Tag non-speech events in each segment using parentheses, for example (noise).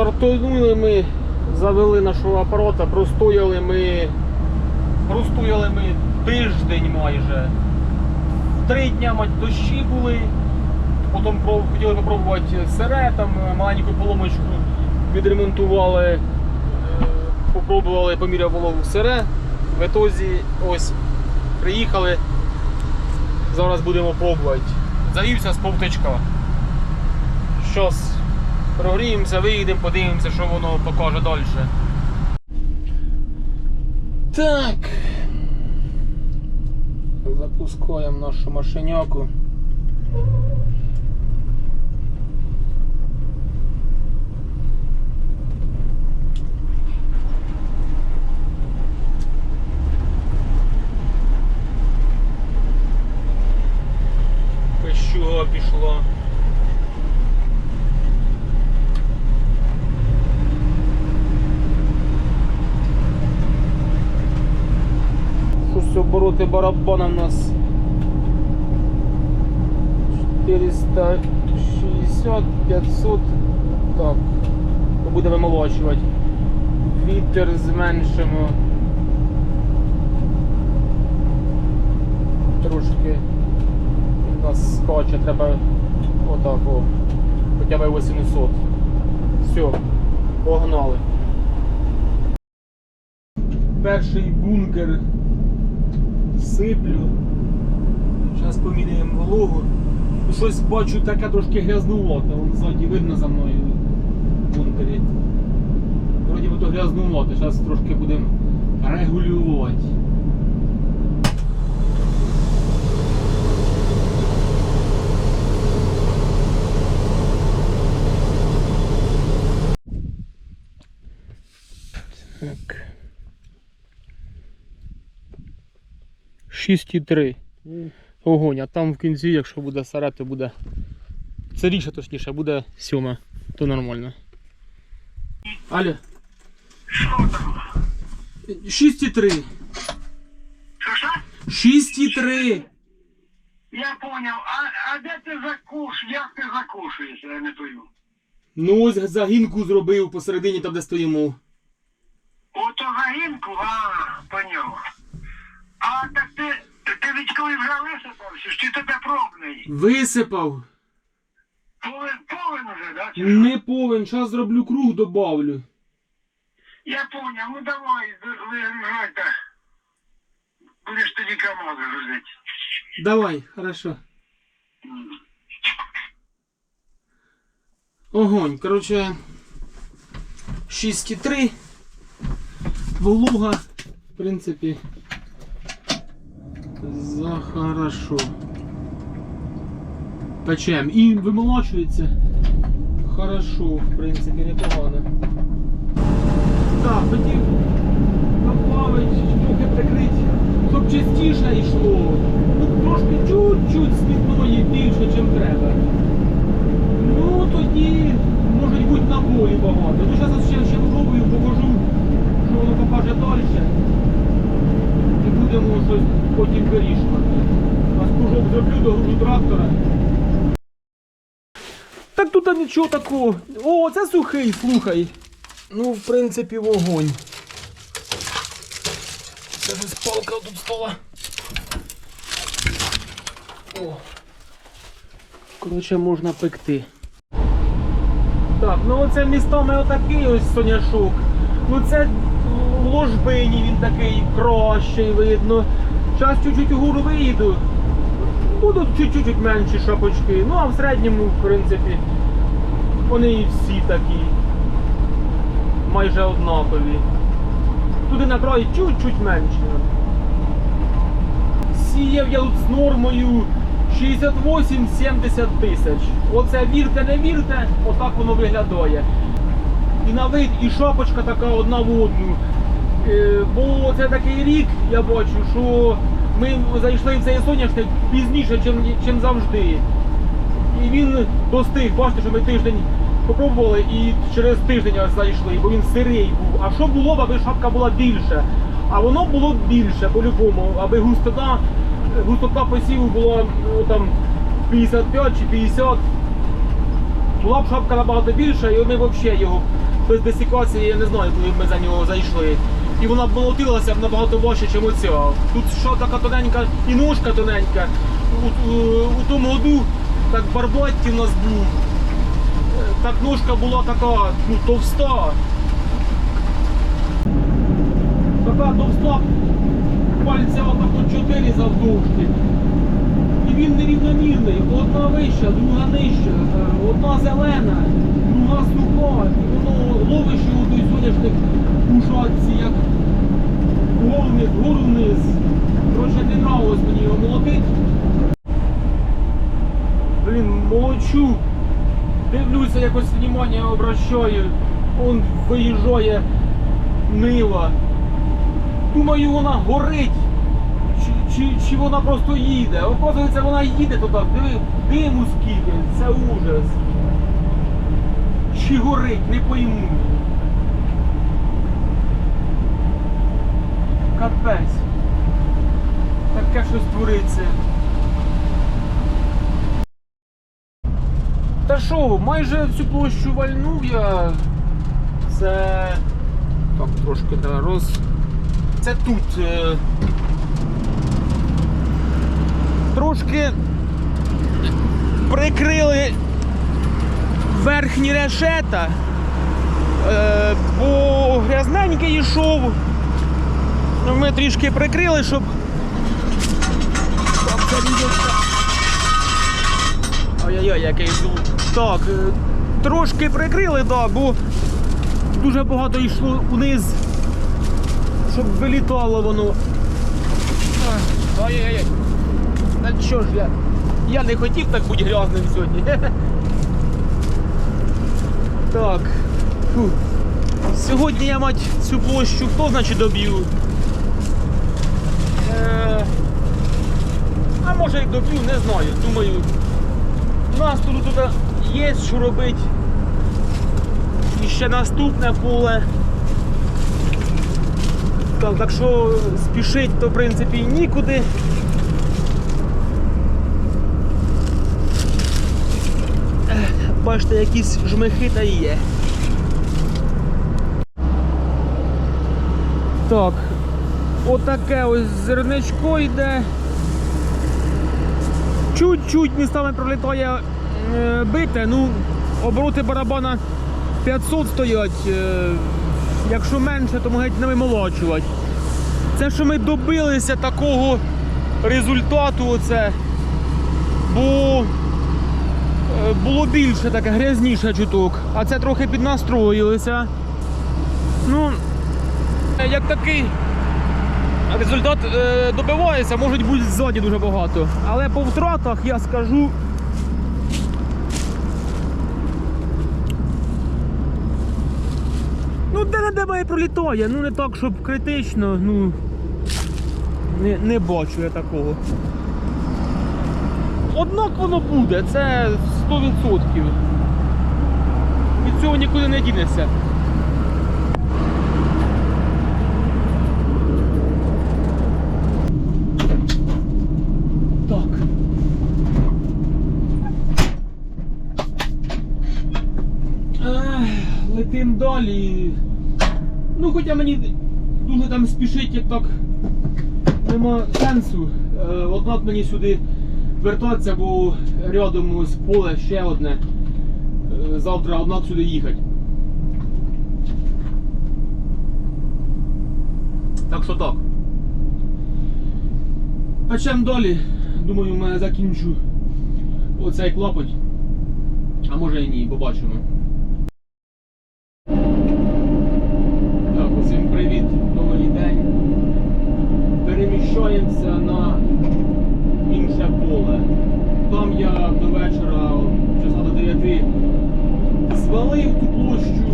Стартунули ми, завели нашого апарата, простояли ми, простояли ми тиждень майже. Три дня дощі були. Потім хотіли попробувати сире, там е, маленьку поломочку відремонтували, е, попробували, поміряв вологу сире. В ітозі ось приїхали. Зараз будемо пробувати. Завівся з повтичка. Щас прогріємося, виїдемо, подивимося, що воно покаже далі. Так. Запускаємо нашу машиняку. Пищуга пішла. Обороти барабана нас 460, 500. Так. Буде вимолочувати. Вітер зменшимо. Трошки у нас скаче, треба отак о. Хоча б 800. Все, погнали. Перший бункер сиплю. Зараз поміряємо вологу. Ну, Щось бачу таке трошки грязнувате. Вон ззаді видно за мною в бункері. Вроді би то грязнувате. Зараз трошки будемо регулювати. Так. 6,3. Огонь, а там в кінці, якщо буде саре, то буде. Це ріша точніше, буде сьома, то нормально. Алло. Що там? 6,3. Що що? 6,3. Я поняв. А, а де ти закуш? Як ти закушуєш, я не пою? Ну ось загінку зробив посередині там, де стоїмо. Ото загінку, а, поняв. А так ти, ти вже висипався, чи тебе пробний? Висипав. Повен, повен уже, да? чи що? Не повен, зараз зроблю круг, добавлю. Я поняв, ну давай, д- вигружай так. Будеш тоді команду грузити. Давай, хорошо. Огонь. Короче, 6,3. Волуга, в принципі, за хорошо. Печем. І вимолочується. Хорошо, в принципі, непогано. Так, хотів добавити, трохи прикрити, щоб частіше йшло. Ну, трошки чуть-чуть світної більше, ніж треба. Ну тоді може бути на полі багато. Ну зараз ще, ще спробую, покажу, що воно покаже далі. І будемо щось потім вирішувати. А спужок зроблю до груду трактора. Так тут нічого такого. О, це сухий, слухай. Ну, в принципі, вогонь. Це ж палка тут стала. О. Коротше, можна пекти. Так, ну оце містами отакий ось соняшок. Ну це в ложбині він такий кращий видно. Зараз чуть-чуть угору виїду. Будуть чуть-чуть менші шапочки. Ну а в середньому, в принципі, вони і всі такі. Майже однакові. Туди на край чуть-чуть менше. Сіяв я тут з нормою 68-70 тисяч. Оце вірте, не вірте, отак воно виглядає. І на вид, і шапочка така одна в одну. Е, Бо це такий рік, я бачу, що ми зайшли в цей соняшник пізніше, чим, чим завжди. І він достиг, бачите, що ми тиждень попробували і через тиждень зайшли, бо він сирий був. А що було б, аби шапка була більше? А воно було б більше по-любому, аби густота, густота посіву була ну, там 55 чи 50. Була б шапка набагато більша, і ми взагалі його без десикації, я не знаю, коли ми за нього зайшли. І вона б молотилася набагато важче, ніж оця. Тут що така тоненька і ножка тоненька. У, у, у тому году так барбатті в нас був. Е, Так ножка була така ну, товста. Така товста пальця отак от чотири завдовжки. І він нерівномірний. Одна вища, друга нижча, е, одна зелена, друга суха. І воно ловиш його той соняшник у жатці, як вниз, вгору вниз. Не нравилось мені його молотити. Блін, молочу. Дивлюся, якось внимання обращаю. Он виїжджає нива. Думаю, вона горить. Чи, чи, чи вона просто їде? Оказується, вона їде туди. Диви, диму скільки, це ужас. Чи горить, не пойму. Капець. Таке щось твориться. Та що, майже всю площу вальнув я. Це. Так, трошки да, роз. Це тут. е, Трошки прикрили верхні решета, е, бо грязненький йшов. Ну, Ми трішки прикрили, щоб. Ой-ой-ой, який звук. Так, е, трошки прикрили, да, бо дуже багато йшло униз, щоб вилітало воно. Ой, Ой-ой-ой. Та що ж я? Я не хотів так бути грязним сьогодні. Так. Фу. Сьогодні я мать цю площу хто значить доб'ю? Е, а може і доб'ю, не знаю. Думаю, у нас тут, тут є що робити. І ще наступне поле. Так, так що спішить, то в принципі нікуди. Бачите, якісь жмихи та є. Так, отаке ось зерничко йде. Чуть-чуть містами пролітає е, бите, ну, обороти барабана 500 стоять. Е, якщо менше, то можуть не вимолочувати. Це що ми добилися такого результату, оце, бо е, було більше таке грязніше чуток, а це трохи піднастроїлися. Ну, як такий результат е, добивається, можуть бути ззаді дуже багато. Але по втратах я скажу. Ну, де не де має пролітає, ну не так, щоб критично, ну не, не бачу я такого. Однак воно буде, це 100%. Від цього нікуди не дінеться. Так. Ех, Летим далі. Ну, хоча мені дуже там спішить, як так нема сенсу. Е, Однак мені сюди вертатися, бо рядом з поле ще одне. Е, Завтра однак сюди їхати. Так що так. Печем далі. Думаю, ми закінчу оцей клопоть. А може і ні, побачимо. Так, усім привіт, новий день. Переміщаємося на інше поле. Там я до вечора, часа до 9, звалив ту площу.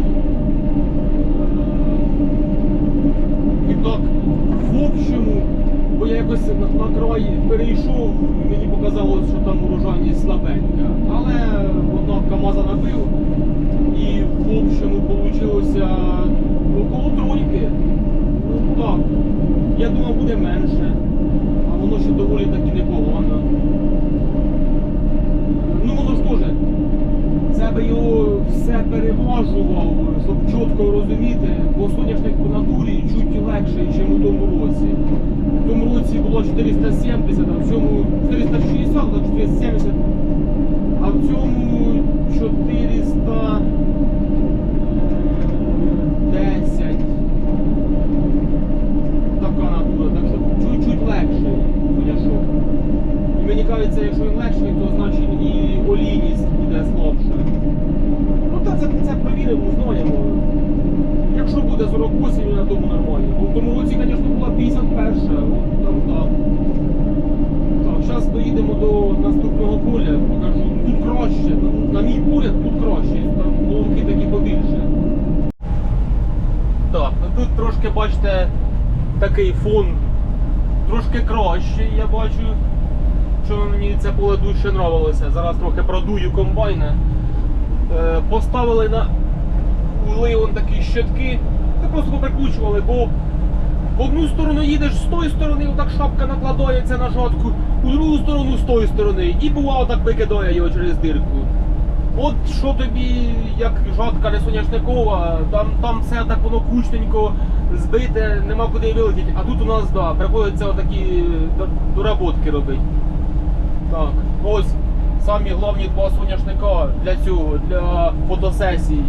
І так, в общому, бо я якось на, на край перейшов, мені показалось, що там урожайність слабенька. Але однак КАМАЗа набив і в общому вийшло около тройки. Ну так, я думав буде менше, а воно ще доволі таки непогано. Ну воно ж теж, це би його все переважував, щоб чітко розуміти, бо соняшник по натурі чуть легший, ніж у тому році. В тому році було 470, а в цьому 460, а 470, а в цьому 410. Така натура, так що чуть-чуть легший соняшок. І мені кажеться, якщо він легший, то значить і олійність буде слабша. Ну та це, це провіримо, знаємо. Якщо буде 48, на тому нормально. Бо в тому році, звісно, була 51, от там так. Так, зараз доїдемо до наступного поля, покажу. Тут краще, на- на мій погляд, тут краще. Там головки такі побільше. Так, ну тут трошки бачите такий фон трошки кращий, я бачу. Що мені це поле дуже нравилося. Зараз трохи продую комбайни. Е, поставили на он такі щитки. Це просто поприкручували, бо в одну сторону їдеш з тої сторони, отак шапка накладається на жатку, у другу сторону з тої сторони. І бува отак викидає його через дирку. От що тобі, як жатка соняшникова, там, там все так воно кучненько збите, нема куди вилетіти. А тут у нас да, приходиться отакі доработки робити. Так, ось самі головні два соняшника для цього, для фотосесій,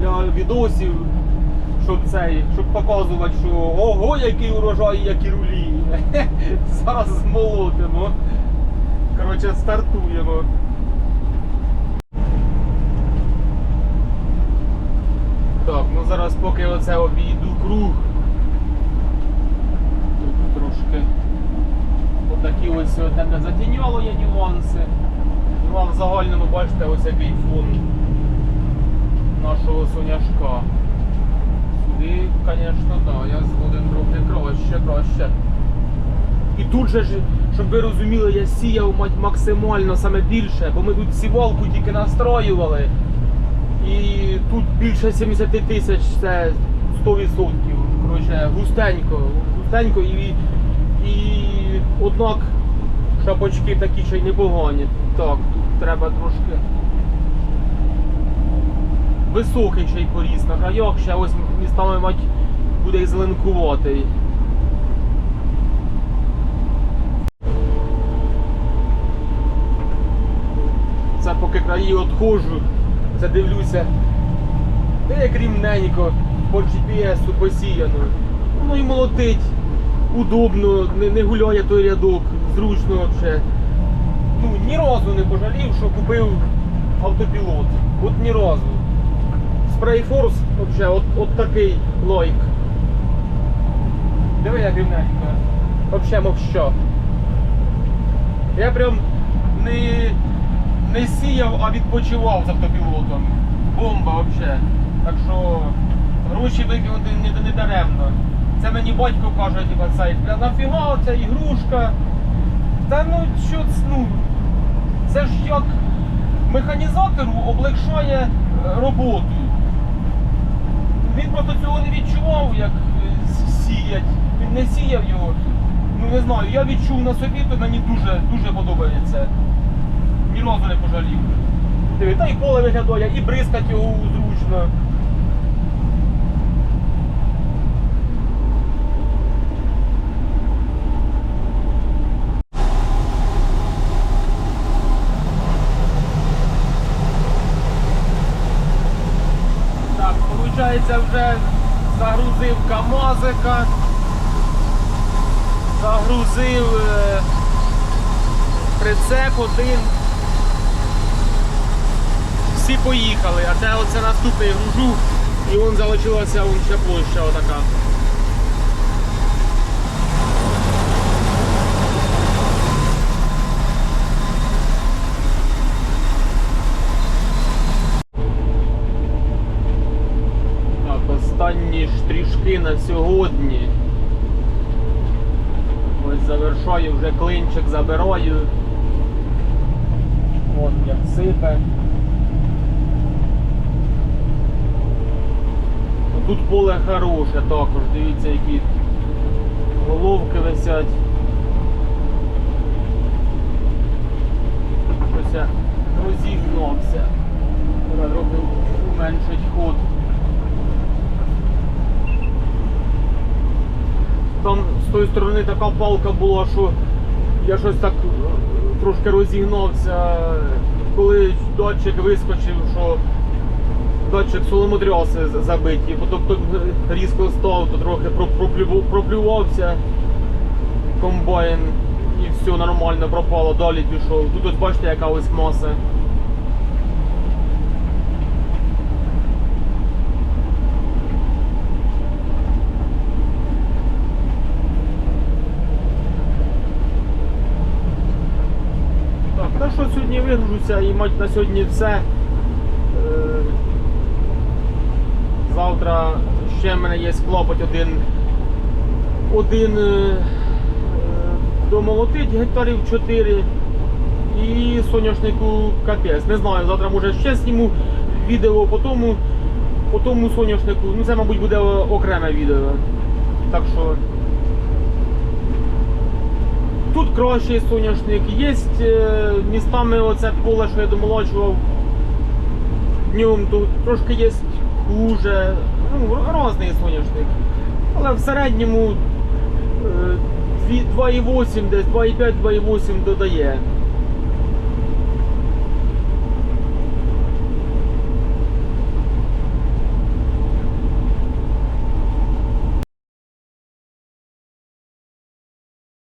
для відосів, щоб цей, щоб показувати, що ого, який урожай, які рулі. (laughs) Зараз змолотимо. Коротше, стартуємо. Так, ну зараз поки оце обійду круг. Тут трошки отакі ось от не затіняло є нюанси. Ну а в загальному бачите ось який фон нашого соняшка. Сюди, звісно, так, я згоден трохи краще, краще. І тут же ж, щоб ви розуміли, я сіяв максимально саме більше, бо ми тут сівалку тільки настроювали. І тут більше 70 тисяч це 100%. Коротше, густенько, густенько і, і однак шапочки такі ще й непогані. Так, тут треба трошки високий ще й поріс на краях, ще ось містами мать буде і зеленкуватий. Це поки краї відходжу, це дивлюся. Де як рівненько по GPS посіяно. Воно і молотить, удобно, не, не гуляє той рядок, зручно взагалі. Ну, ні разу не пожалів, що купив автопілот. От ні разу. Спрейфорс взагалі от, от такий лайк. Диви як рівненько. Взагалі мовщо. Я прям не, не сіяв, а відпочивав з автопілотом. Бомба взагалі. Так що гроші викинути не, не даремно. Це мені батько каже, типа, цей, бля, нафіга ця ігрушка. Та ну що ну. Це ж як механізатору облегшає е, роботу. Він просто цього не відчував, як е, сіять. Він не сіяв його. Ну не знаю, я відчув на собі, то мені дуже, дуже подобається. Ні разу не пожалів. Диви, та й поле виглядає, і бризкать його зручно. Так, виходить, вже загрузив КАМАЗика, загрузив е, прицеп один. Всі поїхали, а це оце наступний гружу і вон залишилася вон ще площа отака. Так, останні штришки на сьогодні. Ось завершаю вже клинчик забираю. Вон як сипе. Тут поле хороше також, дивіться, які головки висять. Щось я розігнався. Треба трохи уменшить ход. Там з тої сторони така палка була, що я щось так трошки розігнався, коли датчик вискочив, що датчик соломотряси з- забиті, тобто різко став, то трохи проплювався комбайн і все нормально пропало, далі пішов. Тут ось бачите, яка ось маса. Так, та що сьогодні вигружуся і мать на сьогодні все. Е, Завтра ще в мене є клопоть один. Один е, е, домолотить гектарів 4 і соняшнику капець. Не знаю, завтра може ще зніму відео по тому, по тому соняшнику. Ну це, мабуть, буде окреме відео. Так що. Тут кращий соняшник. Є е, містами оце поле, що я домолочував. Днем тут трошки є хуже. Ну, різні соняшник. Але в середньому е, дві- 2,8 десь, 2,5, 2,8 додає.